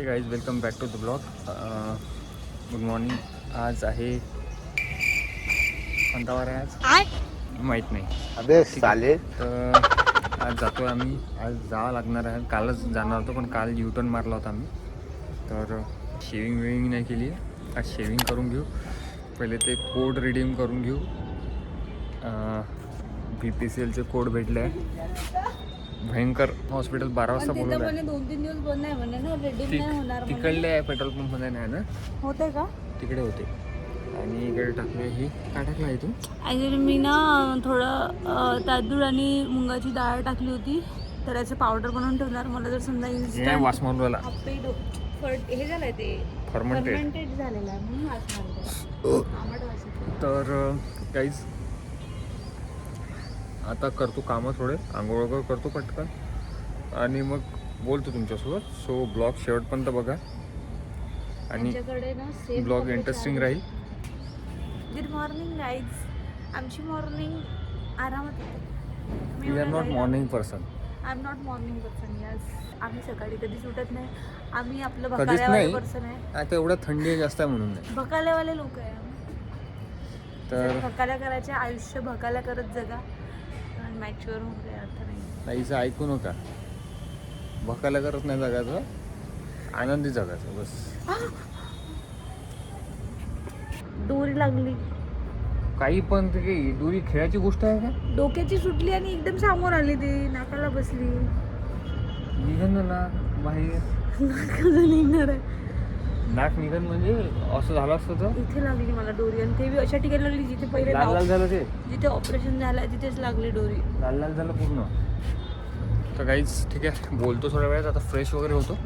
Guys welcome back to the blog good morning आज आहे कोणता वार आहे आज? माहीत नाही. अबे तर आज जातो आम्ही. आज जावं लागणार आहे. कालच जाणार होतो पण काल युटर्न मारला होता आम्ही. तर शेविंग वेविंग नाही केली. आहे आज शेविंग करून घेऊ. पहिले ते कोड रिडीम करून घेऊ. बी पी सी एलचे कोड भेटले. आहे भयंकर. हॉस्पिटल बारा वाजता बोलवलं आहे म्हणे दोन तीन दिवस बंद आहे म्हणे ना. रेडिंग नाही होणार तिक- म्हणे. तिकडले आहे पेट्रोल पंपमध्ये नाही ना? होते का? तिकडे होते. आणि इकडे टाकले ही. काय टाकलं आहे तू? ॲक्च्युली मी ना थोडं तांदूळ आणि मुगाची डाळ टाकली होती. तर याचं पावडर बनवून ठेवणार. मला जर समजा हे इन्स्टंट वास मारवाला आपे डो- फड- हे झालंय ते. फर्मेंटेड फर्मेंटेड झालेलं आहे म्हणून वास मारतो आंबट वास येतो. तर काहीच आता करतो कामं थोडे. आंघोळ वगैरे करतो पटकन. आणि मग बोलतो तुमच्यासोबत. सो ब्लॉग शेवटपर्यंत बघा. आणि त्यांच्याकडे ना सेम ब्लॉग इंटरेस्टिंग राहील. गुड मॉर्निंग गाईज आमची मॉर्निंग आरामात होते we are not morning person I am not morning person yes आम्ही सकाळी कधीच उठत नाही. आम्ही आपलं नाही. पर्सन आहे. आता एवढं थंडी जास्त आहे म्हणून नाही. भकाल्यावाले लोक आहे आम्ही. तर भकाल्या करायचे आयुष्य भकाल्या करत जगा. मॅच्युअर होऊन काही अर्थ नाही. ताईचं ऐकू नका. भकायला करत नाही जगायचं. आनंदी जगायचं बस. दोरी लागली. काही पण ते काही दुरी खेळाची गोष्ट आहे का? डोक्याची सुटली आणि एकदम समोर आली ती नाकाला बसली. निघन ना बाहेर. नाकाला निघणार आहे. नाक निघन म्हणजे असं झालं असतं तर? इथे लागली मला डोरी आणि ते बी अशा ठिकाणी लागली जिथे पहिले लाल लाल झालं ते? जिथे ऑपरेशन झालं तिथेच लागली डोरी लाल लाल झालं पूर्ण. तर काहीच ठीक आहे बोलतो थोड्या वेळात आता फ्रेश वगैरे होतो.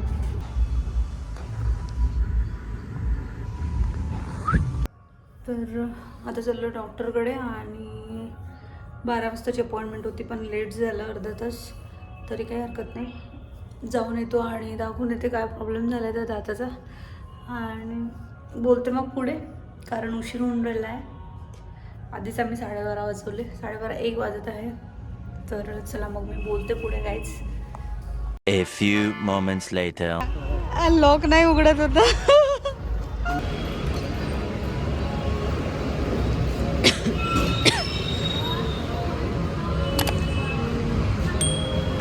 तर आता चाललो डॉक्टरकडे आणि बारा वाजताची अपॉइंटमेंट होती पण लेट झालं अर्धा तास. तरी काही हरकत नाही. जाऊन येतो आणि दाखवून येते काय प्रॉब्लेम झाला आहे त्या दाताचा. आणि बोलते मग पुढे कारण उशीर होऊन राहिला आहे. आधीच आम्ही साडेबारा वाजवले. साडेबारा एक वाजत आहे. तर चला मग मी बोलते पुढे काहीच A few moments later. Lock नाही उघडत होता.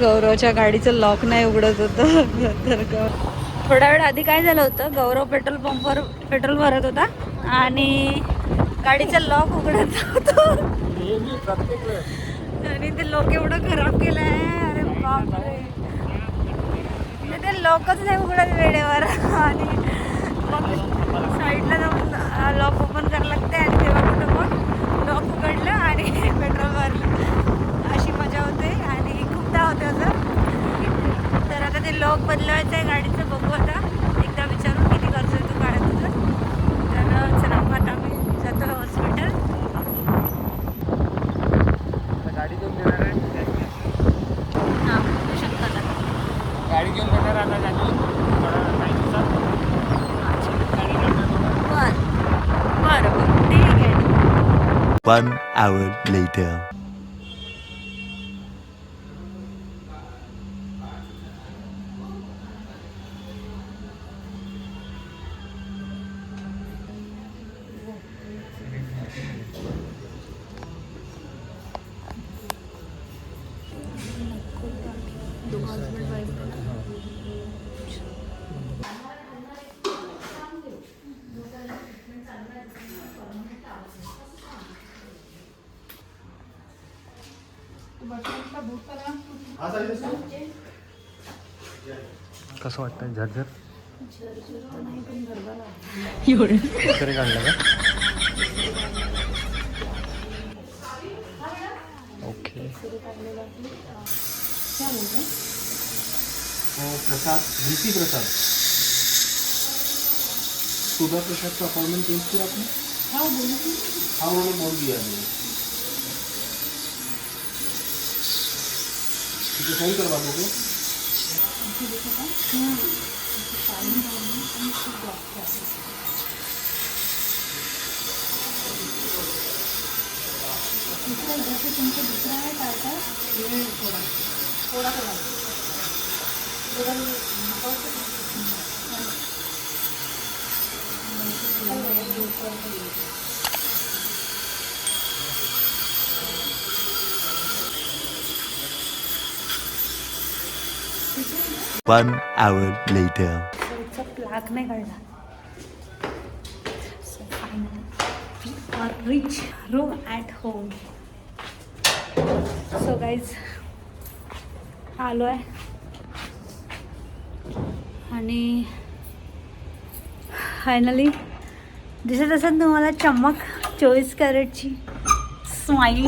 गौरवच्या गाडीचं लॉक नाही उघडत होतं. तर गौ- थोड्या वेळ आधी काय झालं होतं? गौरव पेट्रोल पंपवर पेट्रोल भरत होता आणि गाडीचं लॉक उघडत नव्हतं. आणि ते लॉक एवढं खराब केलं आहे अरे बापरे. म्हणजे ते लॉकच नाही उघडत वेळेवर. आणि मग साईडला जाऊन लॉक ओपन करायला लागते आणि तेव्हा कुठं मग लॉक उघडलं आणि पेट्रोल भरलं. अशी मजा होते. आणि खूपदा होते असं. तर आता ते लॉक बदलवायचं आहे गाडीचं बघू आता. एकदा विचारून किती खर्च येतो काय तुझं तर चला आता मी जातो हॉस्पिटल गाडी घेऊन देणार आहे. हां होऊ शकतं आता. गाडी घेऊन देणार आता गाडी थोडा काही दिवसात गाडी घेऊन देणार. बरं. बरं बरं. ठीक आहे. One hour later. कसं वाटतं झरझर? तरी काढलं का? ओके. प्रसाद भीती प्रसाद. सुधा प्रसाद का अपॉइंटमेंट चेंज किया आपने हाँ उन्होंने बोल दिया ठीक है फोन करवा दोगे चालून राहिली आणि खूप जास्त आहे. दुसरं जसं तुमचं दुसरं आहे काय काय वेळ थोडा थोडा थोडा थोडा One hour later. प्लाग नाही काढला so finally we are reach room at home so guys आलो आहे आणि फायनली दिसत असेल तुम्हाला चमक चोवीस कॅरेटची स्माईल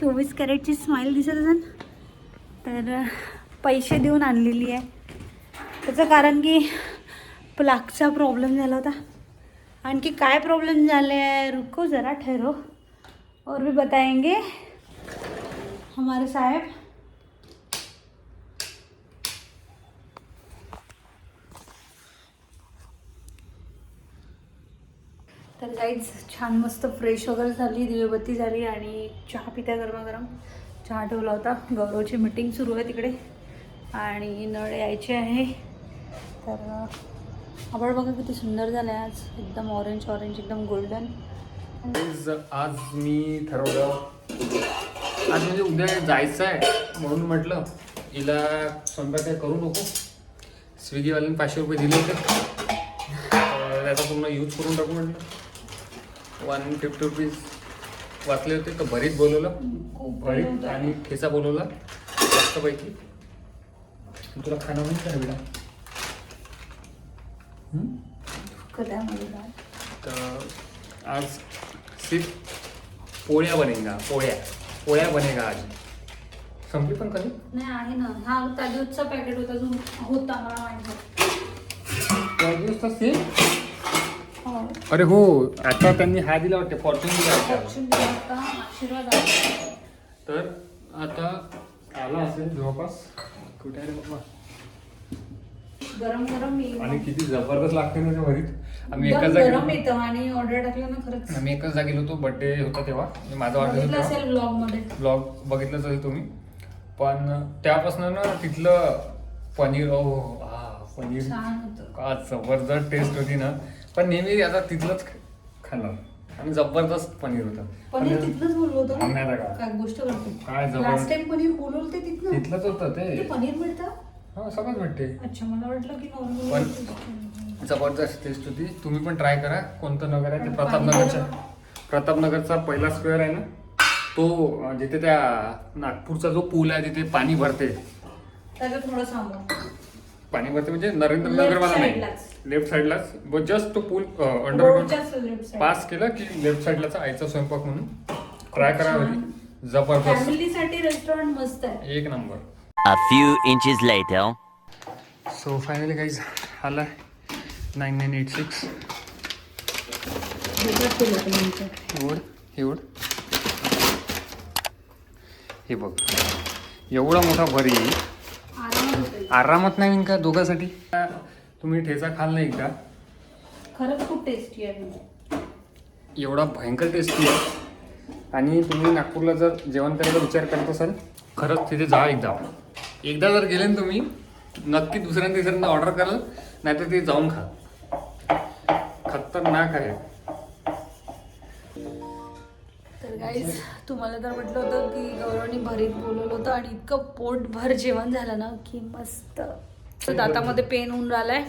चोवीस कॅरेटची स्माईल दिसत असेल तर पैसे देऊन आणलेली आहे. त्याचं कारण की प्लागचा प्रॉब्लेम झाला होता. आणखी काय प्रॉब्लेम झाले आहे रुको जरा ठहरो और भी बताएंगे. हमारे साहेब. तर काहीच छान मस्त फ्रेश वगैरे झाली दिवेबत्ती झाली आणि चहा पित्या गरमागरम. चहा ठेवला होता. गौरवची मिटिंग सुरू आहे तिकडे. आणि नळ यायचे आहे. तर आपण बघा किती सुंदर झालं आहे आज. एकदम ऑरेंज ऑरेंज एकदम गोल्डन आज मी ठरवलं आज म्हणजे उद्या जायचं आहे म्हणून म्हटलं हिला स्वयंपाक काय करू नको. स्विगीवाल्याने पाचशे रुपये दिले होते. त्याचा पूर्ण यूज करून टाकू म्हटलं. वन फिफ्टी रुपीज वाचले होते तर भरीत बोलवलं. भरीत आणि ठेचा बोलवला मस्तपैकी. तुला खाणं माहिती का बेटा. तर आज सिर्फ पोळ्या बनेगा पोळ्या. पोळ्या बनेगा आज. संपली पण कधी? नाही आहे ना. हा त्या दिवसचा पॅकेट होता जो होता मला माहिती सिर्फ? हो. अरे हो आता त्यांनी हा दिला वाटते फॉर्च्यून दिला वाटते. ऑप्शन दिला होता आशीर्वाद आहे. तर आता आला असेल जवळपास कुठे आहे रे बाबा गरम गरम येईल आणि किती जबरदस्त लागते ना भरीत आम्ही एकदम एकाच जागी गरम येतं आणि ऑर्डर टाकलं ना खरंच. आम्ही एकाच जागी होतो बर्थडे होता तेव्हा. म्हणजे माझा ऑर्डर बघितलं असेल ब्लॉगमध्ये ब्लॉग बघितलंच असेल तुम्ही. पण त्यापासून ना तिथलं पनीर ओ हा पनीर. छान होतं. का जबरदस्त टेस्ट होती ना. पण नेहमी आता तिथलंच ख- खाणार. आणि जबरदस्त पनीर होतं. पनीर तिथलंच बोललो होतो का? काय गोष्ट करतो जबरदस्त. लास्ट टाइम पनीर बोलवलं ते तिथनं? तिथलंच होतं ते. ते पनीर मिळतं? हा सगळंच भेटते अच्छा मला वाटलं की पण- नॉर्मल जबरदस्त टेस्ट होती. तुम्ही पण ट्राय करा. कोणतं नगर आहे ते आणि प्रतापनगरच्या पाणी प्रतापनगरचा पहिला स्क्वेअर आहे ना? तो अं, जिथे त्या नागपूरचा जो पूल आहे तिथे पाणी भरते. त्याचं थोडं सांगा पाणी भरते म्हणजे नरेंद्रनगर Left मला नाही. लेफ्ट साईडलाच जस्ट तो पूल अंडरग्राऊंड. पास केलं की लेफ्ट साईडलाच आईचा स्वयंपाक म्हणून ट्राय करा कधी जबरदस्त. फॅमिलीसाठी रेस्टॉरंट मस्त आहे. एक नंबर. A few inches later. So finally काहीच आला नाईन नाईन एट सिक्स. एवढ एवढ हे बघ. एवढा मोठा भरी. आरामात नाही का दोघांसाठी? तुम्ही ठेचा खाल नाही का? खरंच खूप टेस्टी आहे एवढा भयंकर टेस्टी आहे. आणि तुम्ही नागपूरला जर जेवण करायचा विचार करत असाल खरंच तिथे जा एकदा. एकदा जर गेले ना तुम्ही नक्की दुसऱ्या तिसऱ्यांदा ऑर्डर कराल नाहीतर ते जाऊन खा. खतरनाक आहे. गाईज तुम्हाला तर म्हटलं होतं की गौरवनी भरीत बोलवलं होतं आणि इतकं पोटभर जेवण झालं ना की मस्त. दातामध्ये पेन होऊन राहिलाय.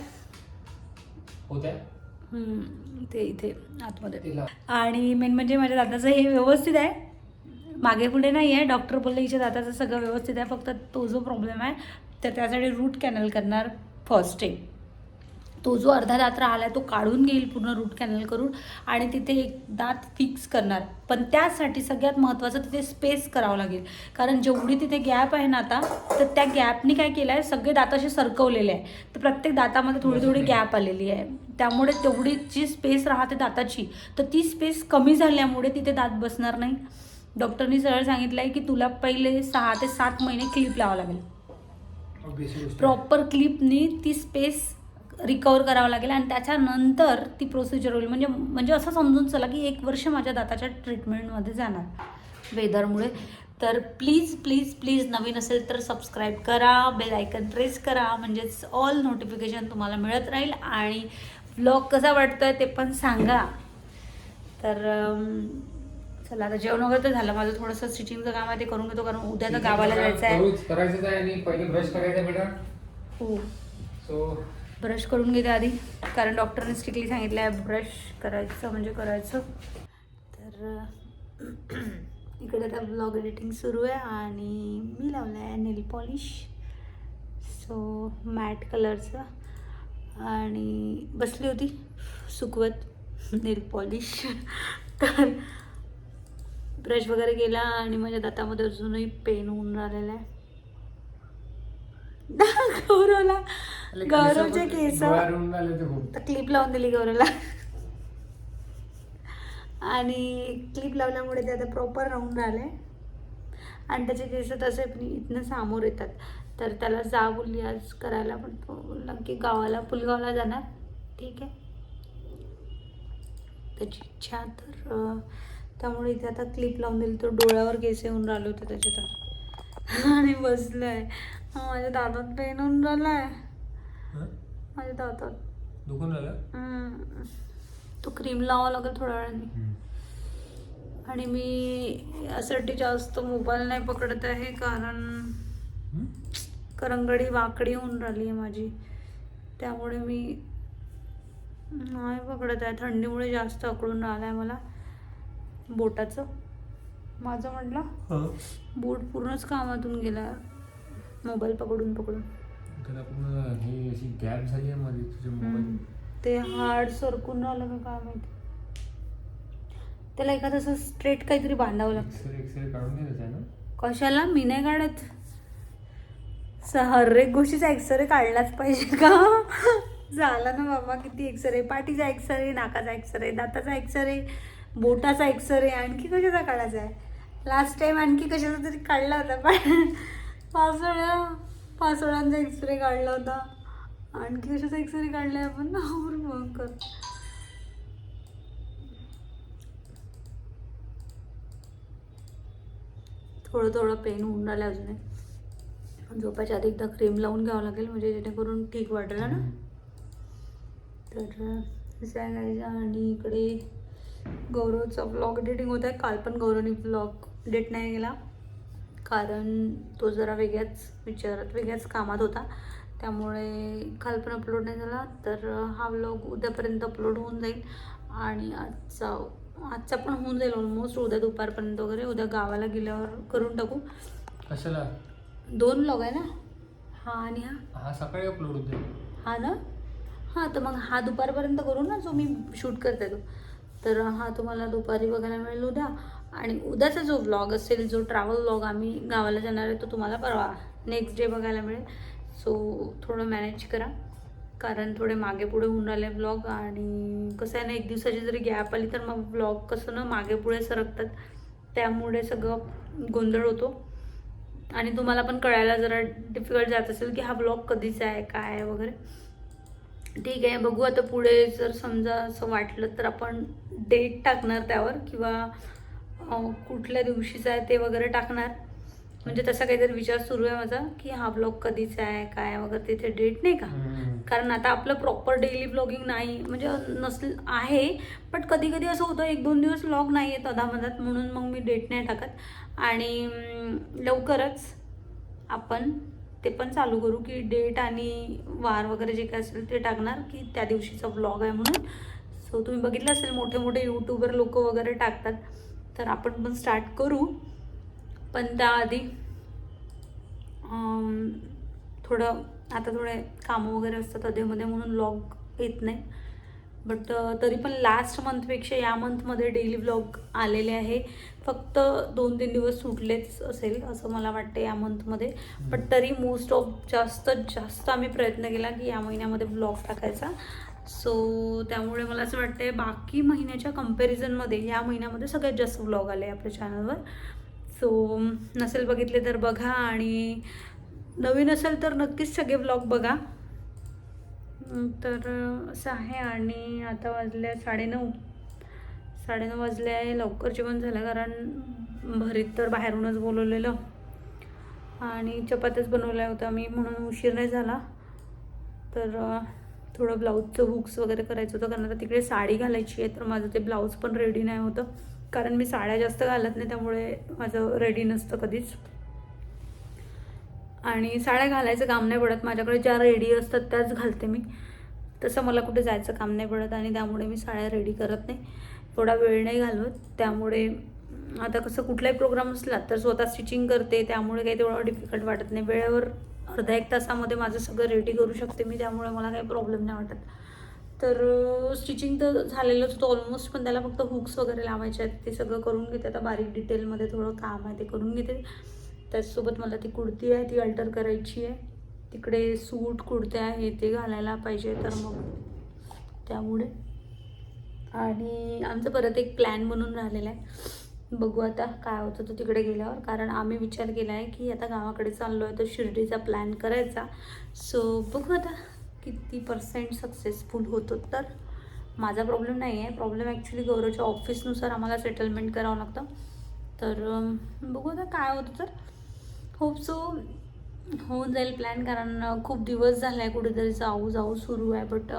ते इथे आतमध्ये. आणि मेन म्हणजे माझ्या दाताचं हे व्यवस्थित आहे. मागे पुढे नाही आहे. डॉक्टर बोलले हिच्या दाताचं सगळं व्यवस्थित आहे. फक्त तो जो प्रॉब्लेम आहे तर त्यासाठी रूट कॅनल करणार फर्स्ट डे तो जो अर्धा दात राहिला तो काढून घेईल पूर्ण रूट कॅनल करून आणि तिथे एक दात फिक्स करणार. पण त्यासाठी सगळ्यात महत्त्वाचं तिथे स्पेस करावं लागेल. कारण जेवढी तिथे गॅप आहे ना आता तर त्या गॅपनी काय केलं आहे सगळे दात असे सरकवलेले आहे तर प्रत्येक दातामध्ये थोडी थोडी गॅप आलेली आहे. त्यामुळे तेवढी जी स्पेस राहते दाताची तर ती स्पेस कमी झाल्यामुळे तिथे दात बसणार नाही. डॉक्टरनी सरळ सांगितलं आहे की तुला पहिले सहा ते सात महिने क्लिप लावावं लागेल. प्रॉपर क्लिपनी ती स्पेस रिकवर करावं लागेल आणि त्याच्यानंतर ती प्रोसिजर होईल. म्हणजे म्हणजे असं समजून चला की एक वर्ष माझ्या दाताच्या ट्रीटमेंटमध्ये जाणार. वेदरमुळे. तर प्लीज प्लीज प्लीज नवीन असेल तर सबस्क्राईब करा बेल आयकन प्रेस करा. म्हणजेच ऑल नोटिफिकेशन तुम्हाला मिळत राहील. आणि ब्लॉग कसा वाटतोय ते पण सांगा. तर चला आता जेवण वगैरे तर झालं. माझं थोडंसं स्टिचिंगचं काम आहे ते करून घेतो. कारण उद्या तर गावाला जायचं आहे करायचंच आहे. आणि पहिले ब्रश करायचं बेटा. हो. सो ब्रश करून घेते आधी. कारण डॉक्टरने स्ट्रिक्टली सांगितलं आहे ब्रश करायचं म्हणजे करायचं. तर इकडे आता ब्लॉग एडिटिंग सुरू आहे आणि मी लावलं आहे नेल पॉलिश सो मॅट कलरचं आणि बसली होती सुकवत नेल पॉलिश तर ब्रश वगैरे केला आणि माझ्या दातामध्ये अजूनही पेन होऊन राहिलेला आहे. गौरवला गौरवचे केस. तर क्लिप लावून दिली गौरवला. आणि क्लिप लावल्यामुळे ते आता प्रॉपर राहून राहिले आणि त्याचे केस तसे पण इथनं समोर येतात. तर त्याला जा बोलली आज करायला पण तो बोलला की गावाला पुलगावला जाणार. ठीक आहे. त्याची इच्छा तर त्यामुळे इथे आता क्लिप लावून दिली. तर डोळ्यावर केस येऊन राहिले होते त्याचे तर आणि बसलंय. हा, माझ्या दातात पेन होऊन राहिलाय. माझ्या दातात दुखून राहिलं? हम्म. तो क्रीम लावावं लागेल थोड्या वेळाने. आणि मी यासाठी जास्त मोबाईल नाही पकडत आहे कारण करंगडी वाकडी होऊन राहिली आहे माझी. त्यामुळे मी नाही पकडत आहे. थंडीमुळे जास्त अकडून राहिलं आहे मला बोटाचं. माझं म्हटलं बोट पूर्णच कामातून गेला मोबाईल पकडून पकडून. त्याला पूर्ण हे अशी गॅप झाली आहे मध्ये तुझ्या. मोबाईल ते हार्ड सरकून राहिलं का काय माहिती? त्याला एखादं असं स्ट्रेट काहीतरी बांधावं लागतं. एक्सरे एक्सरे काढून घे त्याचा ना कशाला? मी नाही काढत. स- हर एक गोष्टीचा एक्सरे काढलाच पाहिजे का? झाला ना बाबा किती एक्सरे पाठीचा एक्सरे नाकाचा एक्सरे दाताचा एक्सरे बोटाचा एक्सरे आणखी कशाचा काढायचा आहे? लास्ट टाइम आणखी कशाचा तरी काढला होता पण पाचोळ्या पाचोळ्यांचा एक्सरे काढला होता. आणखी कशाचा एक्सरे काढलाय आपण. भयंकर थोडं थोडं पेन होऊन राहिलं अजूनही झोपायच्या आधी एकदा क्रीम लावून घ्यावं लागेल म्हणजे जेणेकरून ठीक वाटेल ना? तर सांगायचं आणि इकडे गौरवचा ब्लॉग एडिटिंग होत आहे काल पण गौरवनी ब्लॉग डेट नाही गेला कारण तो जरा वेगळ्याच विचारात वेगळ्याच कामात होता. त्यामुळे काल पण अपलोड नाही झाला तर हा ब्लॉग उद्यापर्यंत अपलोड होऊन जाईल. आणि आजचा आजचा पण होऊन जाईल ऑलमोस्ट उद्या दुपारपर्यंत वगैरे उद्या गावाला गेल्यावर करून टाकू. कशाला? दोन ब्लॉग आहे ना? हा आणि हा. हा सकाळी अपलोड होते हा ना? हां तर मग हा दुपारपर्यंत करू ना जो मी शूट करते तो. तर हा तुम्हाला दुपारी बघायला मिळेल उद्या. आणि उद्याचा जो ब्लॉग असेल जो ट्रॅव्हल ब्लॉग आम्ही गावाला जाणार आहे तो तुम्हाला परवा नेक्स्ट डे बघायला मिळेल. सो थोडं मॅनेज करा. कारण थोडे मागे पुढे होऊन राहिले ब्लॉग आणि कसं आहे ना एक दिवसाची जरी गॅप आली तर मग ब्लॉग कसं ना मागे पुढे सरकतात. त्यामुळे सगळं गोंधळ होतो. आणि तुम्हाला पण कळायला जरा डिफिकल्ट जात असेल की हा ब्लॉग कधीचा आहे काय आहे वगैरे. ठीक आहे बघू आता पुढे जर समजा असं वाटलं तर आपण डेट टाकणार त्यावर किंवा कुठल्या दिवशीचा आहे ते वगैरे टाकणार. म्हणजे तसा काहीतरी विचार सुरू आहे माझा की हा ब्लॉग कधीचा आहे काय वगैरे तिथे डेट नाही का? कारण आता आपलं प्रॉपर डेली ब्लॉगिंग नाही म्हणजे नसल आहे बट कधी कधी असं होतं एक दोन दिवस ब्लॉग नाही येत अधामधात म्हणून मग मी डेट नाही टाकत. आणि लवकरच आपण ते पण चालू करू की डेट आणि वार वगैरे जे काय असेल ते टाकणार की त्या दिवशीचा ब्लॉग आहे म्हणून. सो तुम्ही बघितलं असेल मोठे मोठे यूट्यूबर लोक वगैरे टाकतात. तर आपण पण स्टार्ट करू. पण त्याआधी थोडं आता थोडे कामं वगैरे असतात अधेमध्ये म्हणून ब्लॉग येत नाही. बट तरी पण लास्ट मंथपेक्षा या मंथमध्ये डेली ब्लॉग आलेले आहे. फक्त दोन तीन दिवस सुटलेच असेल असं मला वाटतं या मंथमध्ये बट तरी मोस्ट ऑफ जास्त जास्त आम्ही प्रयत्न केला की या महिन्यामध्ये ब्लॉग टाकायचा. सो त्यामुळे मला असं वाटतंय बाकी महिन्याच्या कम्पॅरिझनमध्ये या महिन्यामध्ये सगळ्यात जास्त ब्लॉग आले आपल्या चॅनलवर सो नसेल बघितले तर बघा आणि नवीन असेल तर नक्कीच सगळे ब्लॉग बघा. तर असं आहे आणि आता वाजले साडेनऊ. साडेनऊ वाजले आहे लवकर जेवण झालं कारण भरीत तर बाहेरूनच बोलवलेलं. आणि चपात्याच बनवल्या होत्या मी म्हणून उशीर नाही झाला. तर थोडं ब्लाऊजचं हुक्स वगैरे करायचं होतं कारण आता तिकडे साडी घालायची आहे तर माझं ते ब्लाऊज पण रेडी नाही होतं. कारण मी साड्या जास्त घालत नाही त्यामुळे माझं रेडी नसतं कधीच. आणि साड्या घालायचं काम नाही पडत. माझ्याकडे ज्या रेडी असतात त्याच घालते मी. तसं मला कुठे जायचं काम नाही पडत आणि त्यामुळे मी साड्या रेडी करत नाही. थोडा वेळ नाही घालवत. त्यामुळे आता कसं कुठलाही प्रोग्राम असला तर स्वतः स्टिचिंग करते. त्यामुळे काही तेवढं डिफिकल्ट वाटत नाही. वेळेवर अर्धा एक तासामध्ये माझं सगळं रेडी करू शकते मी. त्यामुळे मला काही प्रॉब्लेम नाही वाटत. तर स्टिचिंग तर झालेलंच होतं ऑलमोस्ट पण त्याला फक्त हुक्स वगैरे लावायचे आहेत. ते सगळं करून घेते. आता बारीक डिटेलमध्ये थोडं काम आहे ते करून घेते. त्याचसोबत मला ती कुर्ती आहे. ती अल्टर करायची आहे. तिकडे सूट कुर्त्या हे ते घालायला पाहिजे तर मग त्यामुळे. आणि आमचं परत एक प्लॅन बनून राहिलेला आहे. बघू आता काय होतं तो तिकडे गेल्यावर. कारण आम्ही विचार केला आहे की आता गावाकडे चाललो आहे तर शिर्डीचा प्लॅन करायचा. सो बघू आता किती पर्सेंट सक्सेसफुल होतो तर. माझा प्रॉब्लेम नाही आहे प्रॉब्लेम ॲक्च्युली गौरवच्या ऑफिसनुसार आम्हाला सेटलमेंट करावं लागतं. तर बघू आता काय होतं तर. होप सो होऊन जाईल प्लॅन कारण खूप दिवस झाला आहे कुठेतरी जाऊ जाऊ सुरू आहे. बट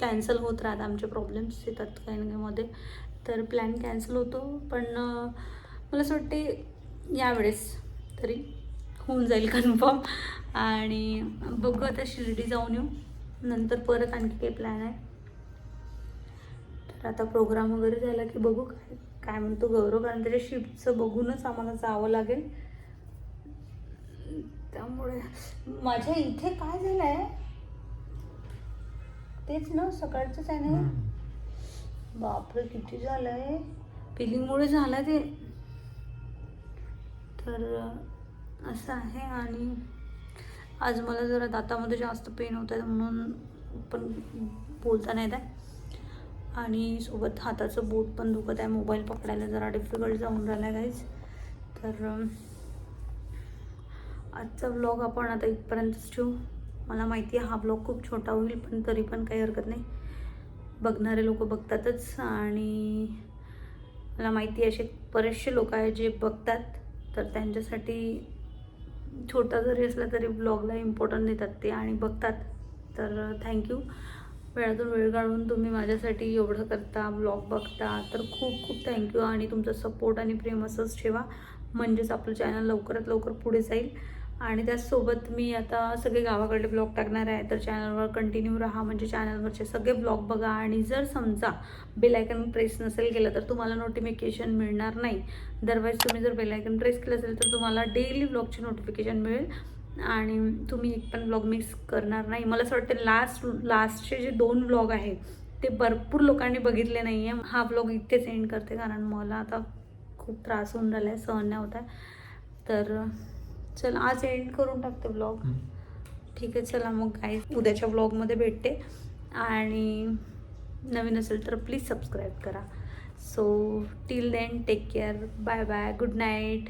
कॅन्सल होत राहतात आमचे प्रॉब्लेम्स येतात काही ना काहीमध्ये तर प्लॅन कॅन्सल होतो पण मला असं वाटते यावेळेस तरी होऊन जाईल कन्फर्म आणि बघू आता शिर्डी जाऊन येऊ. नंतर परत आणखी काही प्लॅन आहे. तर आता प्रोग्राम वगैरे झाला की बघू काय काय म्हणतो गौरव कारण त्याच्या शिफ्टचं बघूनच आम्हाला जावं लागेल. त्यामुळे माझ्या इथे काय झालं आहे तेच ना सकाळचंच आहे ना बापरे किती झालं आहे फिलिंगमुळे झालं ते. तर असं आहे आणि आज मला जरा दातामध्ये जास्त पेन होत आहे म्हणून पण बोलता नाही येत आहे. आणि सोबत हाताचं बोट पण दुखत आहे. मोबाईल पकडायला जरा डिफिकल्ट जाऊन राहिला आहे गाईज तर आजचा व्लॉग आपण आता इथपर्यंतच ठेवू. मला माहिती आहे हा ब्लॉग खूप छोटा होईल पण तरी पण काही हरकत नाही. बघणारे लोक बघतातच आणि मला माहिती असे बरेचसे लोक आहेत जे बघतात. तर त्यांच्यासाठी छोटा जरी असला तरी ब्लॉगला इम्पॉर्टंट देतात ते आणि बघतात. तर थँक्यू वेळातून वेळ काढून तुम्ही माझ्यासाठी एवढं करता ब्लॉग बघता तर खूप खूप थँक्यू आणि तुमचा सपोर्ट आणि प्रेम असंच ठेवा. म्हणजेच आपलं चॅनल लवकरात लवकर पुढे जाईल. आणि त्याचसोबत मी आता सगळे गावाकडले ब्लॉग टाकणार आहे. तर चॅनलवर कंटिन्यू राहा. म्हणजे चॅनलवरचे सगळे ब्लॉग बघा. आणि जर समजा बेलायकन प्रेस नसेल केलं तर तुम्हाला नोटिफिकेशन मिळणार नाही. दरवाईज तुम्ही जर बेलायकन प्रेस केलं असेल तर तुम्हाला डेली ब्लॉगची नोटिफिकेशन मिळेल. आणि तुम्ही एक पण ब्लॉग मिस करणार नाही. मला असं वाटतं लास्ट लास्टचे जे दोन ब्लॉग आहेत ते भरपूर लोकांनी बघितले नाही आहे हा ब्लॉग इथेच एंड करते कारण मला आता खूप त्रास होऊन राहिला आहे सहन नाही होत आहे. तर चल आज एंड करून टाकते ब्लॉग ठीक आहे चला मग काय उद्याच्या ब्लॉगमध्ये भेटते. आणि नवीन असेल तर प्लीज सबस्क्राईब करा. So till then take care bye bye good night